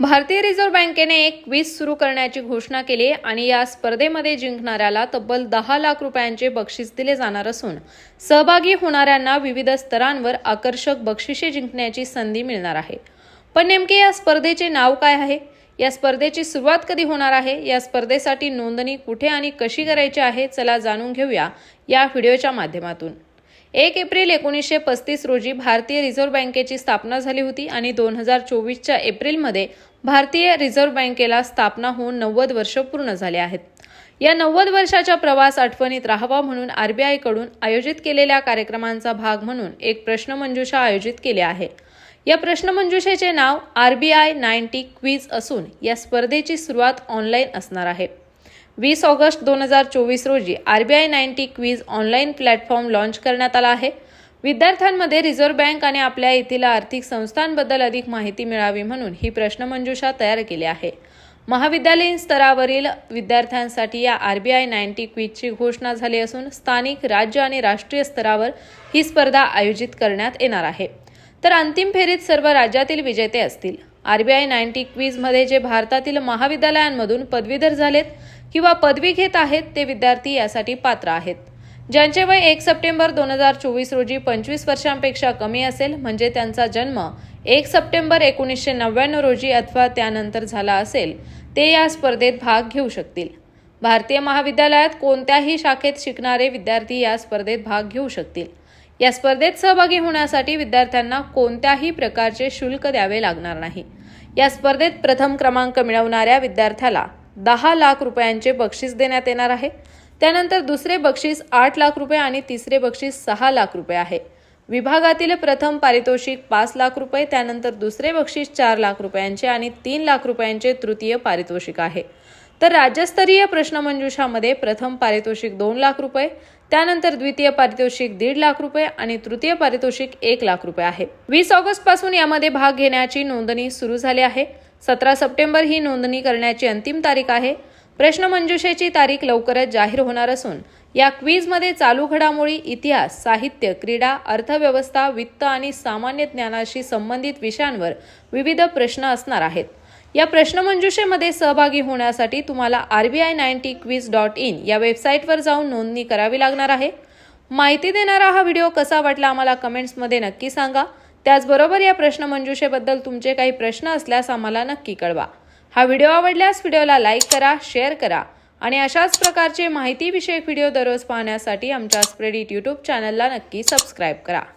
भारतीय रिझर्व्ह बँकेने एक क्विज सुरू करण्याची घोषणा केली आणि या स्पर्धेमध्ये जिंकणाऱ्याला तब्बल दहा लाख रुपयांचे बक्षीस दिले जाणार असून सहभागी होणाऱ्यांना विविध स्तरांवर आकर्षक बक्षिसे जिंकण्याची संधी मिळणार आहे. पण नेमके या स्पर्धेचे नाव काय आहे? या स्पर्धेची सुरुवात कधी होणार आहे? या स्पर्धेसाठी नोंदणी कुठे आणि कशी करायची आहे? चला जाणून घेऊया या व्हिडिओच्या माध्यमातून. एक एप्रिल एकोणीसशे पस्तीस रोजी भारतीय रिझर्व्ह बँकेची स्थापना झाली होती आणि दोन हजार चोवीसच्या एप्रिलमध्ये भारतीय रिझर्व्ह बँकेला स्थापना होऊन नव्वद वर्ष पूर्ण झाले आहेत. या नव्वद वर्षाच्या प्रवास आठवणीत राहावा म्हणून आरबीआयकडून आयोजित केलेल्या कार्यक्रमांचा भाग म्हणून एक प्रश्नमंजुषा आयोजित केली आहे. या प्रश्नमंजुषेचे नाव R B I ninety quiz असून या स्पर्धेची सुरुवात ऑनलाईन असणार आहे. वीस ऑगस्ट दोन हजार चोवीस रोजी R B I ninety quiz online platform launch करण्यात आला आहे. विद्यार्थ्यांमध्ये रिझर्व्ह बँक आणि आपल्या येथील आर्थिक संस्थांबद्दल अधिक माहिती मिळावी म्हणून ही प्रश्नमंजुषा तयार केली आहे. महाविद्यालयीन स्तरावरील विद्यार्थ्यांसाठी या आर बी आय नाईन्टी क्वीजची घोषणा झाली असून स्थानिक राज्य आणि राष्ट्रीय स्तरावर ही स्पर्धा आयोजित करण्यात येणार आहे. तर अंतिम फेरीत सर्व राज्यातील विजेते असतील. आर बी आय नाईन्टी क्वीजमध्ये जे भारतातील महाविद्यालयांमधून पदवीधर झालेत किंवा पदवी घेत आहेत ते विद्यार्थी यासाठी पात्र आहेत. ज्यांचे वय एक सप्टेंबर दोन हजार चोवीस रोजी पंचवीस वर्षांपेक्षा कमी असेल म्हणजे त्यांचा जन्म एक सप्टेंबर एकोणीसशे नव्याण्णव रोजी अथवा त्यानंतर झाला असेल ते या स्पर्धेत भाग घेऊ शकतील. भारतीय महाविद्यालयात कोणत्याही शाखेत शिकणारे विद्यार्थी या स्पर्धेत भाग घेऊ शकतील. या स्पर्धेत सहभागी होण्यासाठी विद्यार्थ्यांना कोणत्याही प्रकारचे शुल्क द्यावे लागणार नाही. या स्पर्धेत प्रथम क्रमांक मिळवणाऱ्या विद्यार्थ्याला दहा लाख रुपयांचे बक्षीस देण्यात येणार आहे. त्यानंतर दुसरे बक्षीस आठ लाख रुपये आणि तिसरे बक्षीस सहा लाख रुपये आहे. विभागातील प्रथम पारितोषिक पाच लाख रुपये त्यानंतर दुसरे बक्षीस चार लाख रुपयांचे आणि तीन लाख रुपयांचे तृतीय पारितोषिक आहे. तर राज्यस्तरीय प्रश्नमंजुषामध्ये प्रथम पारितोषिक दोन लाख रुपये त्यानंतर द्वितीय पारितोषिक दीड लाख रुपये आणि तृतीय पारितोषिक एक लाख रुपये आहे. वीस ऑगस्टपासून यामध्ये भाग घेण्याची नोंदणी सुरू झाली आहे. सतरा सप्टेंबर ही नोंदणी करण्याची अंतिम तारीख आहे. प्रश्नमंजुषेची तारीख लवकरच जाहीर होणार असून या क्वीजमध्ये चालू घडामोडी इतिहास साहित्य क्रीडा अर्थव्यवस्था वित्त आणि सामान्य ज्ञानाशी संबंधित विषयांवर विविध प्रश्न असणार आहेत. या प्रश्नमंजुषेमध्ये सहभागी होण्यासाठी तुम्हाला R B I ninety quiz dot in या वेबसाईटवर जाऊन नोंदणी करावी लागणार आहे. माहिती देणारा हा व्हिडिओ कसा वाटला आम्हाला कमेंट्समध्ये नक्की सांगा. त्याचबरोबर या प्रश्नमंजुषेबद्दल तुमचे काही प्रश्न असल्यास आम्हाला नक्की कळवा. हा व्हिडिओ आवडल्यास व्हिडिओला लाईक करा शेअर करा आणि अशाच प्रकारचे माहितीविषयक व्हिडिओ दररोज पाहण्यासाठी आमच्या स्प्रेडिट यूट्यूब चॅनलला नक्की सबस्क्राईब करा.